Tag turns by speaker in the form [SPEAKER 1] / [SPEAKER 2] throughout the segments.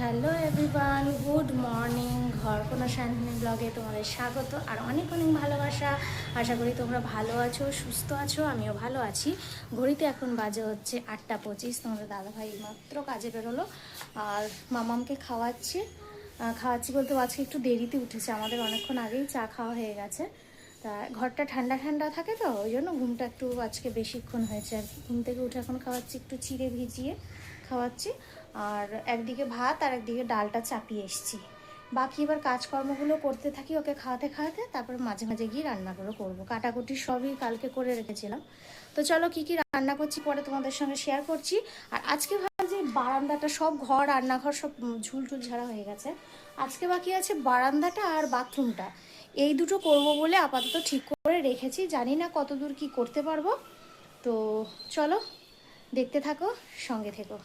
[SPEAKER 1] Hello everyone, good morning. ঘর কোনো শান্তিনী ব্লগে তোমাদের স্বাগত আর অনেক অনেক ভালোবাসা। আশা করি তোমরা ভালো আছো, সুস্থ আছো, আমিও ভালো আছি। ঘড়িতে এখন বাজে হচ্ছে আটটা পঁচিশ, তোমাদের দাদাভাই মাত্র কাজে বেরোলো আর মামামকে খাওয়াচ্ছি। খাওয়াচ্ছি বলতে আজকে একটু দেরিতে উঠেছে, আমাদের অনেকক্ষণ আগেই চা খাওয়া হয়ে গেছে। তা ঘরটা ঠান্ডা ঠান্ডা থাকে তো, ওই জন্য ঘুমটা একটু আজকে বেশিক্ষণ হয়েছে আর কি। ঘুম থেকে উঠে এখন খাওয়াচ্ছি একটু চিড়ে ভিজিয়ে খাওয়াচ্ছি। আর একদিকে ভাত আর একদিকে ডালটা চাপিয়ে এসছি। বাকি এবার কাজকর্মগুলো করতে থাকি ওকে খাওয়াতে খাওয়াতে তারপর মাঝে মাঝে গিয়ে রান্নাগুলো করব। কাটাকুটি সবই কালকে করে রেখেছিলাম। তো চলো কি কি রান্না করছি পরে তোমাদের সঙ্গে শেয়ার করছি। আর আজকে যে বারান্দাটা সব ঘর রান্নাঘর সব উম, ঝুল টুল ঝাড়া হয়ে গেছে। আজকে বাকি আছে বারান্দাটা আর বাথরুমটা। এই দুটো করব বলে আপাতত ঠিক করে রেখেছি। জানি না কতদূর কি করতে পারব। তো চলো দেখতে থাকো সঙ্গে থেকো।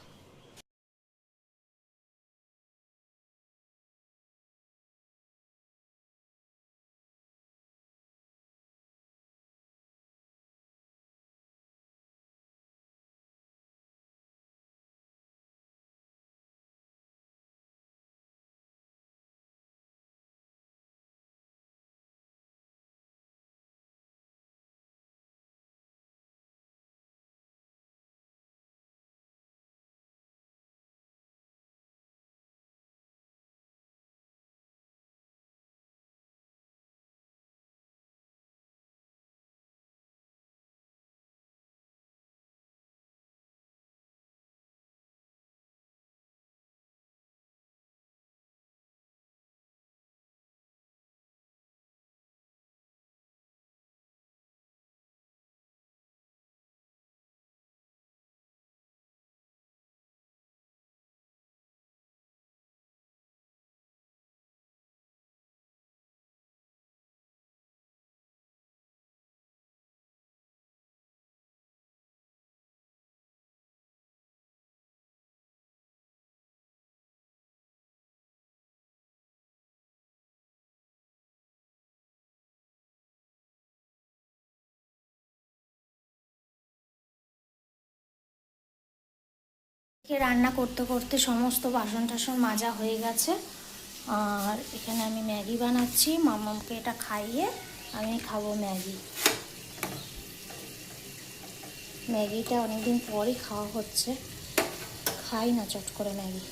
[SPEAKER 1] কে রান্না করতে করতে সমস্ত বাসন টাসন মাজা হয়ে গেছে। আর এখানে আমি ম্যাগি বানাচ্ছি। মামাকে এটা খাইয়ে আমি খাব ম্যাগি। ম্যাগিটা অনেকদিন পরই খাওয়া হচ্ছে। খাই না চট করে ম্যাগি।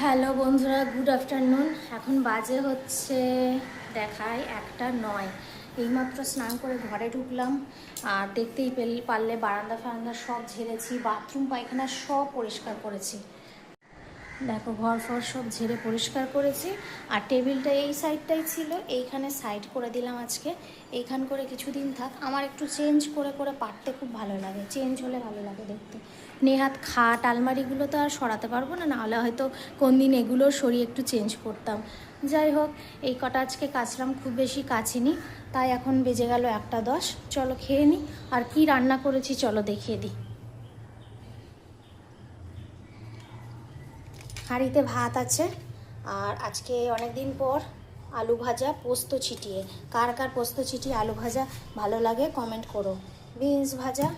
[SPEAKER 1] হ্যালো বন্ধুরা, গুড আফটারনুন। এখন বাজে হচ্ছে দেখায় একটা নয়। এইমাত্র স্নান করে ঘরে ঢুকলাম। আর দেখতেই পেল- পারলে বারান্দা ফারান্দা সব ঝেড়েছি, বাথরুম, পায়খানা সব পরিষ্কার করেছি। দেখো ঘর ফর সব ঝেড়ে পরিষ্কার করেছি। আর টেবিলটা এই সাইডটাই ছিল। এইখানে সাইড করে দিলাম আজকে। এইখান করে কিছুদিন থাক। আমার একটু চেঞ্জ করে করে পারতে খুব ভালো লাগে। চেঞ্জ হলে ভালো লাগে দেখতে। নেহাত খাট, আলমারিগুলো তো আর সরাতে পারব না। নাহলে হয়তো কোন দিন এগুলো সরিয়ে একটু চেঞ্জ করতাম। যাই হোক, এই কটা আজকে কাচলাম। খুব বেশি কাচিনি। তাই এখন বেজে গেল একটা দশ। চলো খেয়ে নিই আর কি রান্না করেছি চলো দেখিয়ে দিই। হাঁড়িতে ভাত আছে। আর আজকে অনেক দিন পর আলু ভাজা, পোস্ত ছিটিয়ে। কার কার পোস্ত ছিটিয়ে আলু ভাজা ভালো লাগে কমেন্ট করো। বিনস ভাজা,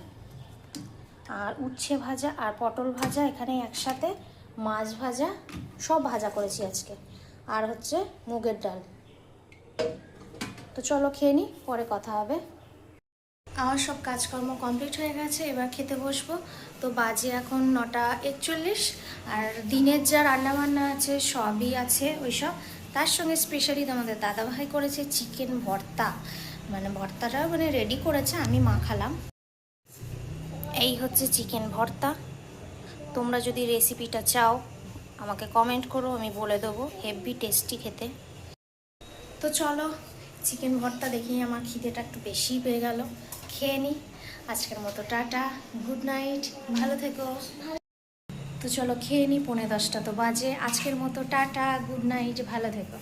[SPEAKER 1] আর উচ্ছে ভাজা, আর পটল ভাজা, এখানে একসাথে মাছ ভাজা, সব ভাজা করেছি আজকে। আর হচ্ছে মুগের ডাল। তো চলো খেয়ে নিই পরে কথা হবে। আমার সব কাজকর্ম কমপ্লিট হয়ে গেছে, এবার খেতে বসবো। তো বাজে এখন নটা একচল্লিশ, আর দিনের যা রান্নাবান্না আছে সবই আছে ওইসব। তার সঙ্গে স্পেশালি আমাদের দাদাভাই করেছে চিকেন ভর্তা। মানে ভর্তাটা মানে রেডি করেছে, আমি মাখালাম। এই হচ্ছে চিকেন ভর্তা। তোমরা যদি রেসিপিটা চাও, আমাকে কমেন্ট করো, আমি বলে দেবো হেভি টেস্টি খেতে। তো চলো চিকেন ভর্তা দেখি, আমার খিদেটা একটু বেশি পেয়ে গেল। খেয়ে নিই আজকের মতো টাটা গুড নাইট ভালো থেকো। তো চলো খেয়ে নিই পৌনে দশটা তো বাজে। আজকের মতো টাটা গুড নাইট ভালো থেকো।